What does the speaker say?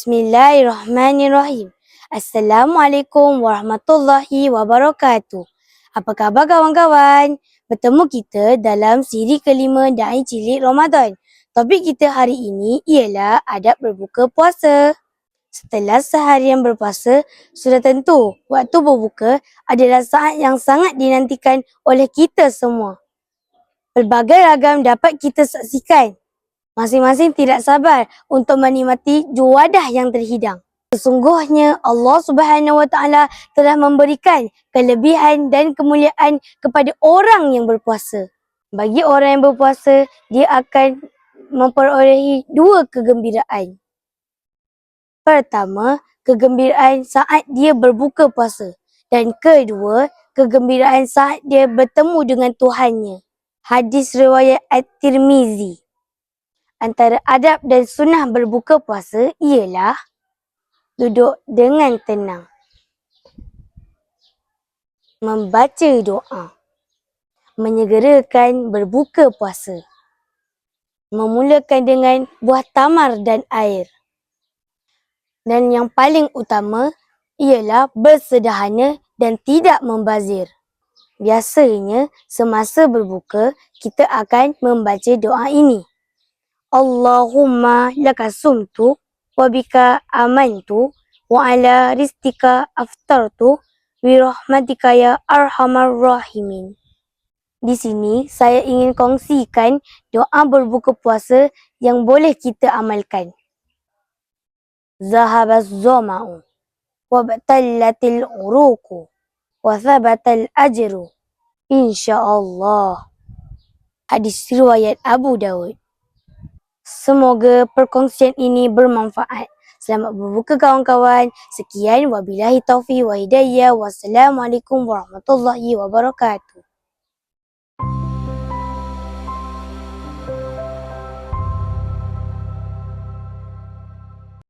Bismillahirrahmanirrahim. Assalamualaikum warahmatullahi wabarakatuh. Apa khabar kawan-kawan? Bertemu kita dalam siri kelima Da'i Cilik Ramadan. Topik kita hari ini ialah adab berbuka puasa. Setelah seharian berpuasa, sudah tentu waktu berbuka adalah saat yang sangat dinantikan oleh kita semua. Pelbagai ragam dapat kita saksikan. Masing-masing tidak sabar untuk menikmati juadah yang terhidang. Sesungguhnya Allah Subhanahu Wa Taala telah memberikan kelebihan dan kemuliaan kepada orang yang berpuasa. Bagi orang yang berpuasa, dia akan memperolehi dua kegembiraan. Pertama, kegembiraan saat dia berbuka puasa. Dan kedua, kegembiraan saat dia bertemu dengan Tuhannya. Hadis riwayat At-Tirmizi. Antara adab dan sunnah berbuka puasa ialah duduk dengan tenang. Membaca doa. Menyegerakan berbuka puasa. Memulakan dengan buah tamar dan air. Dan yang paling utama ialah bersederhana dan tidak membazir. Biasanya semasa berbuka kita akan membaca doa ini. Allahumma laka sumtu wa bika amantu wa ala rizqika aftartu bi rahmatika ya arhamar rahimin. Di sini saya ingin kongsikan doa berbuka puasa yang boleh kita amalkan. Zahabaz zama'u wa batallatil uruku wa thabatal ajru insyaallah. Hadis riwayat Abu Dawud. Semoga perkongsian ini bermanfaat. Selamat berbuka kawan-kawan. Sekian wabillahi taufiq wa hidayah. Wassalamualaikum warahmatullahi wabarakatuh.